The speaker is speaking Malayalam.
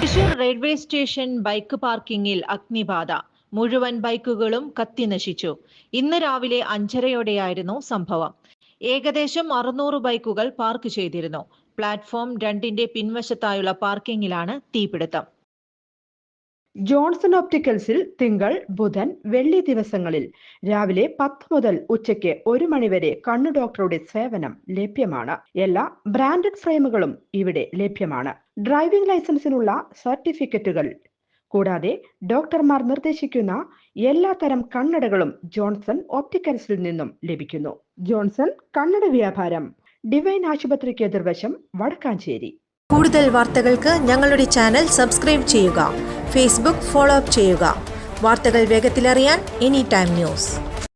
തൃശൂർ റെയിൽവേ സ്റ്റേഷൻ ബൈക്ക് പാർക്കിംഗിൽ അഗ്നിബാധ. മുഴുവൻ ബൈക്കുകളും കത്തിനശിച്ചു ഇന്ന് രാവിലെ അഞ്ചരയോടെയായിരുന്നു സംഭവം. ഏകദേശം അറുന്നൂറ് ബൈക്കുകൾ പാർക്ക് ചെയ്തിരുന്നു. പ്ലാറ്റ്ഫോം രണ്ടിന്റെ പിൻവശത്തായുള്ള പാർക്കിങ്ങിലാണ് തീപിടുത്തം. ജോൺസൺ ഓപ്റ്റിക്കൽസിൽ തിങ്കൾ ബുധൻ വെള്ളി ദിവസങ്ങളിൽ രാവിലെ പത്ത് മുതൽ ഉച്ചയ്ക്ക് ഒരു മണിവരെ കണ്ണു ഡോക്ടറുടെ സേവനം ലഭ്യമാണ്. എല്ലാ ബ്രാൻഡഡ് ഫ്രെയിമുകളും ഇവിടെ ലഭ്യമാണ്. ഡ്രൈവിംഗ് ലൈസൻസിനുള്ള സർട്ടിഫിക്കറ്റുകൾ കൂടാതെ ഡോക്ടർമാർ നിർദ്ദേശിക്കുന്ന എല്ലാ തരം കണ്ണടകളും ജോൺസൺ ഓപ്റ്റിക്കൽസിൽ നിന്നും ലഭിക്കുന്നു. ജോൺസൺ കണ്ണട വ്യാപാരം ഡിവൈൻ ആശുപത്രിക്ക് എതിർവശം വടക്കാഞ്ചേരി. കൂടുതൽ വാർത്തകൾക്ക് ഞങ്ങളുടെ ചാനൽ സബ്സ്ക്രൈബ് ചെയ്യുക ഫേസ്ബുക്ക് ഫോളോ അപ്പ് ചെയ്യുക. വാർത്തകൾ വേഗത്തിലറിയാൻ എനി ടൈം ന്യൂസ്.